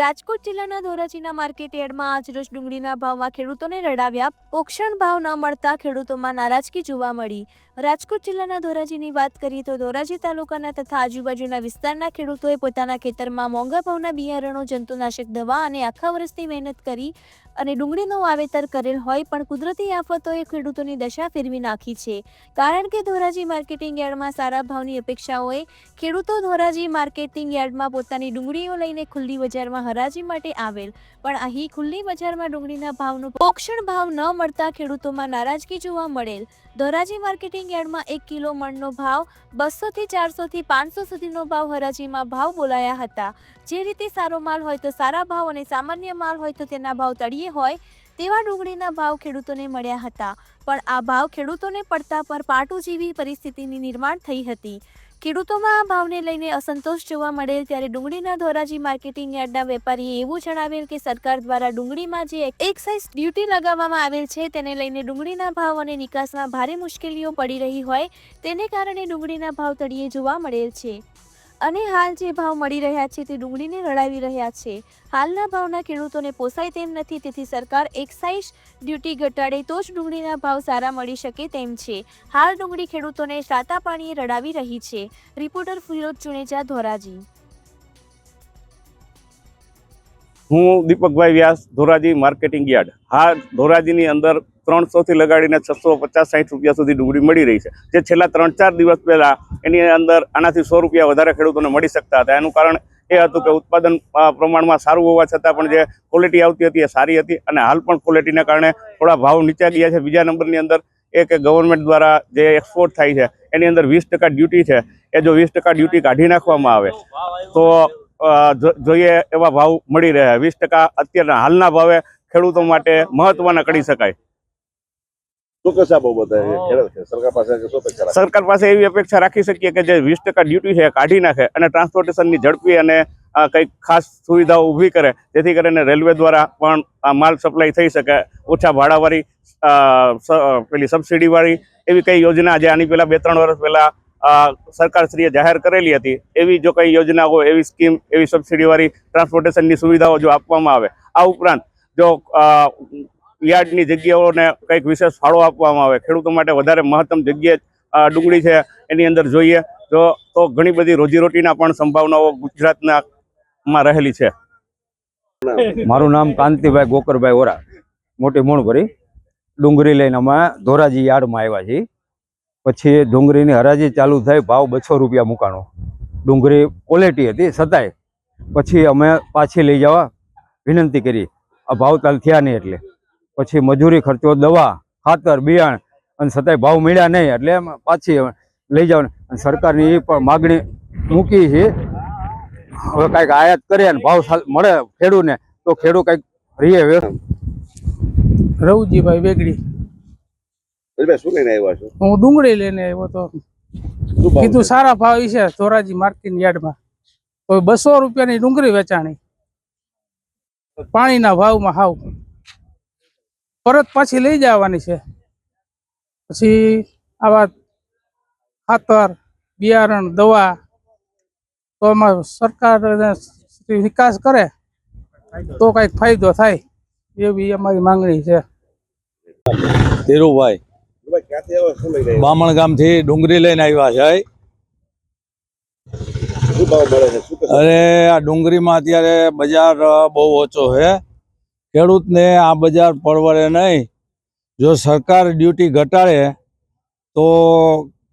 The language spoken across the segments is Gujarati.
રાજકોટ જિલ્લાના ધોરાજીના માર્કેટ યાર્ડમાં આજરોજ ડુંગળીના ભાવમાં ખેડૂતોને રડાવ્યા. પોક્ષણ ભાવ ન મળતા ખેડૂતોમાં નારાજગી જોવા મળી. રાજકોટ જિલ્લાના ધોરાજીની વાત કરીએ તો ધોરાજી તાલુકાના તથા આજુબાજુના વિસ્તારના ખેડૂતોએ પોતાના ખેતરમાં મોંઘા ભાવના બિયારણો, જંતુનાશક દવા અને આખા વર્ષની મહેનત કરી અને ડુંગળીનું વાવેતર કરેલ હોય પણ કુદરતી આફતોએ ખેડૂતોની દશા ફેરવી નાખી છે. કારણ કે ધોરાજી માર્કેટિંગ યાર્ડમાં સારા ભાવની અપેક્ષાઓએ ખેડૂતો ધોરાજી માર્કેટિંગ યાર્ડમાં પોતાની ડુંગળીઓ લઈને ખુલ્લી બજારમાં હરાજી માટે આવેલ. પણ અહીં ખુલ્લી બજારમાં ડુંગળીના ભાવનો પોક્ષણ ભાવ ન મળતા ખેડૂતોમાં નારાજગી જોવા મળેલ. ધોરાજી માર્કેટિંગ યાર્ડમાં એક કિલો મણનો ભાવ બસોથી ચારસોથી પાંચસો સુધીનો ભાવ હરાજીમાં ભાવ બોલાયા હતા. જે રીતે સારો માલ હોય તો સારા ભાવ અને સામાન્ય માલ હોય તો તેના ભાવ તળિયે હોય, તેવા ડુંગળીના ભાવ ખેડૂતોને મળ્યા હતા. પણ આ ભાવ ખેડૂતોને પડતા પર પાટુ જેવી પરિસ્થિતિની નિર્માણ થઈ હતી. ખેડૂતોમાં આ ભાવને લઈને અસંતોષ જોવા મળેલ ત્યારે ડુંગળીના ધોરાજી માર્કેટિંગ યાર્ડના વેપારીએ એવું જણાવેલ કે સરકાર દ્વારા ડુંગળીમાં જે એક્સાઇઝ ડ્યુટી લગાવવામાં આવેલ છે તેને લઈને ડુંગળીના ભાવ અને નિકાસમાં ભારે મુશ્કેલીઓ પડી રહી હોય તેને કારણે ડુંગળીના ભાવ તળિયે જોવા મળેલ છે. અને હાલ જે ભાવ મળી રહ્યા છે તે ડુંગળીને રડાવી રહ્યા છે. હાલના ભાવના ખેડૂતોને પોસાય તેમ નથી, તેથી સરકાર એક્સાઇઝ ડ્યુટી ઘટાડે તો જ ડુંગળીના ભાવ સારા મળી શકે તેમ છે. હાલ ડુંગળી ખેડૂતોને સાતા પાણીએ રડાવી રહી છે. રિપોર્ટર ફિરોજ ચુનેજા, ધોરાજી. હું દીપકભાઈ વ્યાસ, ધોરાજી માર્કેટિંગ યાર્ડ. હા, ધોરાજીની અંદર ત્રણસોથી લગાડીને છસો પચાસ સાઠ રૂપિયા સુધી ડુંગળી મળી રહી છે. જે છેલ્લા ત્રણ ચાર દિવસ પહેલાં એની અંદર આનાથી સો રૂપિયા વધારે ખેડૂતોને મળી શકતા હતા. એનું કારણ એ હતું કે ઉત્પાદન પ્રમાણમાં સારું હોવા છતાં પણ જે ક્વોલિટી આવતી હતી એ સારી હતી અને હાલ પણ ક્વોલિટીને કારણે થોડા ભાવ નીચે ગયા છે. બીજા નંબરની અંદર એ કે ગવર્મેન્ટ દ્વારા જે એક્સપોર્ટ થાય છે, એની અંદર વીસ ડ્યુટી છે. એ જો વીસ ડ્યુટી કાઢી નાખવામાં આવે, તો જોઈએ એવા ભાવ મળી રહ્યા. વીસ ટકા અત્યારના હાલના ભાવે ખેડૂતો માટે મહત્વના કરી શકાય. સરકાર પાસે એવી અપેક્ષા રાખી શકીએ કે જે વીસ ટકા ડ્યુટી છે કાઢી નાખે અને ટ્રાન્સપોર્ટેશનની ઝડપી અને કંઈક ખાસ સુવિધાઓ ઊભી કરે. જેથી કરીને રેલવે દ્વારા પણ માલ સપ્લાય થઈ શકે. ઓછા ભાડાવાળી પેલી સબસિડીવાળી એવી કઈ યોજના જે આની પહેલાં બે ત્રણ વર્ષ પહેલાં સરકારશ્રીએ જાહેર કરેલી હતી. એવી જો કઈ યોજનાઓ એવી સ્કીમ, એવી સબસિડીવાળી ટ્રાન્સપોર્ટેશનની સુવિધાઓ જો આપવામાં આવે, આ ઉપરાંત જો યાર્ડની જગ્યાઓને કંઈક વિશેષ ફાળો આપવામાં આવે, ખેડૂતો માટે વધારે મહત્તમ જગ્યાએ ડુંગળી છે એની અંદર જોઈએ, તો તો ઘણી બધી રોજીરોટીના પણ સંભાવનાઓ ગુજરાતના માં રહેલી છે. મારું નામ કાંતિભાઈ ગોકરભાઈ ઓરા, મોટી મૂણભરી ડુંગળી લઈને અમે ધોરાજી યાર્ડમાં આવ્યા છીએ. પછી ડુંગળીની હરાજી ચાલુ થઈ, ભાવ બસો રૂપિયા મૂકાણો. ડુંગળી ક્વોલિટી હતી છતાંય પછી અમે પાછી લઈ જવા વિનંતી કરી. આ ભાવ તાલ થયા નહીં એટલે. પછી મજૂરી ખર્ચો, દવા, ખાતર, બિયાણ અને છતાંય ભાવ મળ્યા નહીં એટલે પાછી લઈ જવાની અને સરકારની એ પણ માગણી મૂકી છે. હવે કાંઈક આયાત કરે અને ભાવ મળે ખેડૂને, તો ખેડૂત કંઈક રહીએ રવજીભાઈ બેગડી ભાઈ શું લઈને આવ્યા છો? હું ડુંગળી લઈને આવ્યો તો. કીધું સારા ભાવ છે ધોરાજી માર્કેટ યાર્ડમાં. કોઈ બસો રૂપિયાની ડુંગળી વેચાણી. પાણીના ભાવમાં હાવ. પરત પાછી લઈ જવાની છે. પછી આવા ખાતર બિયારણ દવા તો એમાં સરકાર વિકાસ કરે તો કંઈક ફાયદો થાય એવી અમારી માંગણી છે. ધીરુભાઈ બામણ ગામથી ડુંગળી લઈને આવ્યા છે? અરે આ ડુંગળીમાં અત્યારે બજાર બહુ ઓછો છે. ખેડૂતને આ બજાર પરવડે નહીં. જો સરકાર ડ્યુટી ઘટાડે તો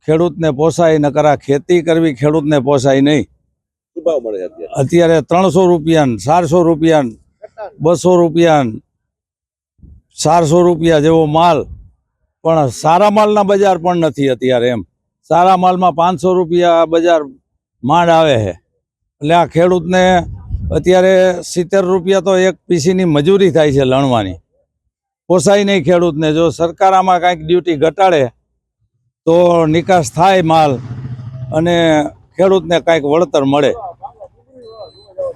ખેડૂતને પોસાય નકર આ ખેતી કરવી ખેડૂતને પોસાય નહીં. અત્યારે? ત્રણસો રૂપિયા ચારસો રૂપિયા બસો રૂપિયા ચારસો રૂપિયા જેવો માલ પણ સારા માલના બજાર પણ નથી અત્યારે એમ. સારા માલમાં પાંચસો રૂપિયા બજાર માંડ આવે છે. એટલે આ ખેડૂતને અત્યારે સિત્તેર રૂપિયા તો એક પીસીની મજૂરી થાય છે લણવાની. પોસાય નહીં ખેડૂતને. જો સરકાર આમાં કાંઈક ડ્યુટી ઘટાડે, તો નિકાસ થાય માલ અને ખેડૂતને કાંઈક વળતર મળે.